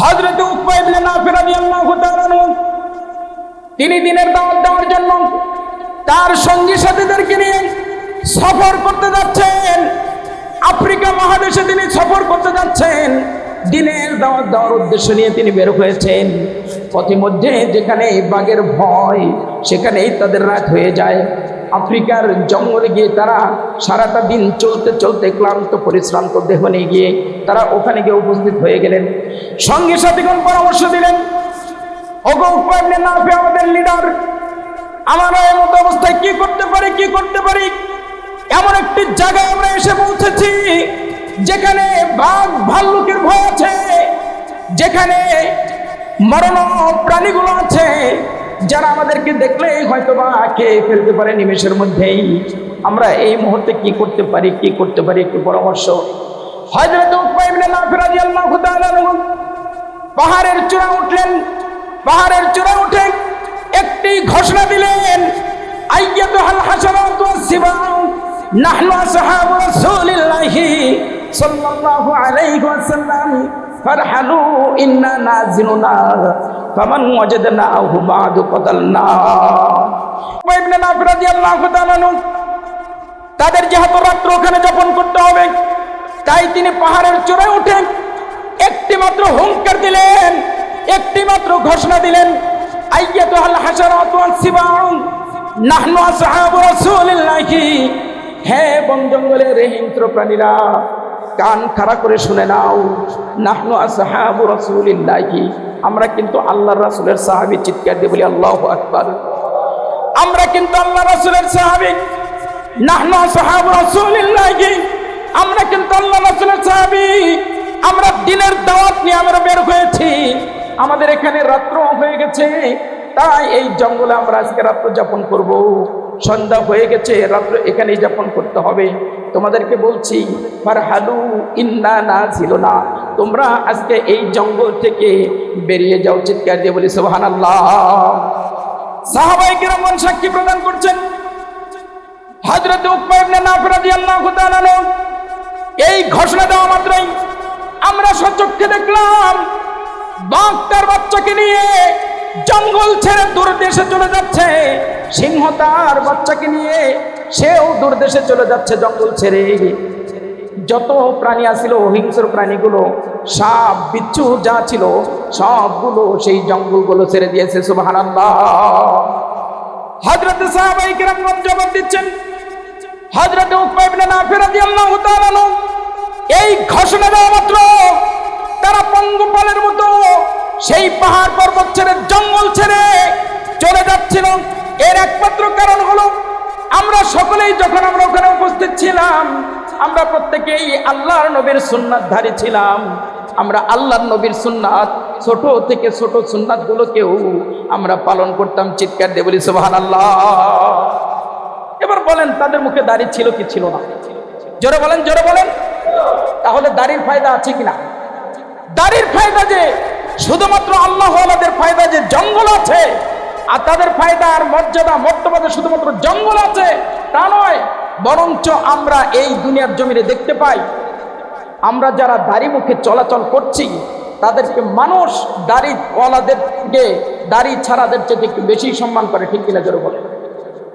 হজরত তিনি দিনের দাওয়াত দেওয়ার জন্য তার সঙ্গী সাথীদেরকে নিয়ে সফর করতে যাচ্ছেন। আফ্রিকা মহাদেশে তিনি সফর করতে যাচ্ছেন। দিনের দাওয়াত দেওয়ার উদ্দেশ্য নিয়ে তিনি বের হয়েছেন। পথিমধ্যে যেখানে বাঘের ভয়, সেখানেই তাদের রাত হয়ে যায়। আফ্রিকার জঙ্গলে গিয়ে তারা সারাটা দিন চলতে চলতে ক্লান্ত, পরিশ্রান্ত দেহ নিয়ে গিয়ে তারা ওখানে গিয়ে উপস্থিত হয়ে গেলেন। সঙ্গী সাথীগণ পরামর্শ দিলেন আমাদের লিডার, আমরা মতো অবস্থায় কি করতে পারি, কি করতে পারি? এমন একটি জায়গায় আমরা এসে পৌঁছেছি, যেখানে বাঘ ভাল্লুকের ভয় আছে, যেখানে মরণ প্রাণীগুলো আছে যারা আমাদেরকে দেখলে হয়তো বা খেয়ে ফেলতে পারে নিমেষের মধ্যেই। আমরা এই মুহূর্তে কি করতে পারি, কি করতে পারি একটু পরামর্শ। পাহাড়ের চূড়া উঠলেন। পাহাড়ের চূড়া উঠে একটি ঘোষণা দিলেন সাল্লাল্লাহু আলাইহি ওয়াসাল্লাম ফারহালু ইন্না নাজিলুনা ফামান ওয়াজাদনাহু বা'দু কাতালনা ইবনে নাফি রাদিয়াল্লাহু তাআলা তাদের যেহেতু রাত্র ওখানে যাপন করতে হবে, তাই তিনি পাহাড়ের চূড়ায় উঠে একটি মাত্র হুঙ্কার দিলেন, একটি মাত্র ঘোষণা দিলেন আইয়াতুহাল হাশারাতু ওয়াস-সিবাউ নাহনু আসহাবু রাসূলিল্লাহি। হে বন জঙ্গলের হিংস্র প্রাণীরা কান খাড়া করে শুনে নাও। নাহনু আসহাবু রাসূলিল্লাহি। আমরা কিন্তু আল্লাহর রাসূলের সাহাবী চিৎকার দিয়ে বলি, আল্লাহু আকবার। আমরা কিন্তু আল্লাহ রাসূলের সাহাবী। নাহনু আসহাবু রাসূলিল্লাহি। আমরা কিন্তু আল্লাহ রাসূলের সাহাবী। আমরা দিনের দাওয়াত নিয়ে আমরা বের হয়েছি। আমাদের এখানে রাত্র হয়ে গেছে। তাই এই জঙ্গলে আমরা আজকে রাত্র যাপন করব। সন্ধ্যা হয়ে গেছে, রাত্র এখানেই যাপন করতে হবে। তোমাদেরকে বলছি ফার হালু ইন্না না ছিল না তোমরা আজকে এই জঙ্গল থেকে বেরিয়ে যাও, চিৎকার দিয়ে বলি সোহান আল্লাহ সাহাবাই কিরমন সাক্ষী প্রদান করছেন। হজরত এই ঘোষণা দেওয়া মাত্রই আমরা সচক্ষে দেখলাম, বাঘ তার বাচ্চাকে নিয়ে জঙ্গল ছেড়ে দূর দেশে চলে যাচ্ছে। সিংহ তার বাচ্চাকে নিয়ে সেও দূর দেশে চলে যাচ্ছে জঙ্গল ছেড়ে। যত প্রাণী আছিল হিংস্র প্রাণীগুলো সাপ বিচ্ছু যা ছিল, সবগুলো সেই জঙ্গলগুলো ছেড়ে দিয়েছে, সুবহানাল্লাহ। হযরত সাহাবায়ে কেরাম জবাব দিচ্ছেন আনহু, এই ঘোষণা দেওয়া মাত্র, তারা পঙ্গপালের মতো সেই পাহাড় পর্বত ছেড়ে জঙ্গল ছেড়ে চলে যাচ্ছিল। এর একমাত্র কারণ হলো, আমরা সকলেই যখন আমরা ওখানে উপস্থিত ছিলাম, আমরা প্রত্যেকেই আল্লাহর নবীর সুন্নাত সুন্নাতধারী ছিলাম। আমরা আল্লাহর নবীর সুন্নাত, ছোট থেকে ছোট সুন্নাত গুলোকেও আমরা পালন করতাম। চিৎকার দিয়ে বলি সুবাহান আল্লাহ এবার বলেন, তাদের মুখে দাড়ি ছিল কি ছিল না? জোরে বলেন জোরে বলেন। তাহলে দাড়ির ফায়দা আছে কিনা? দাড়ির ফায়দা যে, শুধুমাত্র আল্লাহ আলাদের ফায়দা যে, জঙ্গল আছে। আর তাদের ফায়দা আর মর্যাদা মর্তবাদে শুধুমাত্র জঙ্গল আছে, তা নয়, বরঞ্চ আমরা এই দুনিয়ার জমিনে দেখতে পাই, আমরা যারা দাড়ি মুখে চলাচল করছি, তাদেরকে মানুষ দাড়ি ওয়ালাদেরকে দাড়ি ছাড়াদের চেয়ে একটু বেশি সম্মান করে, ঠিক কিনা জোর বলে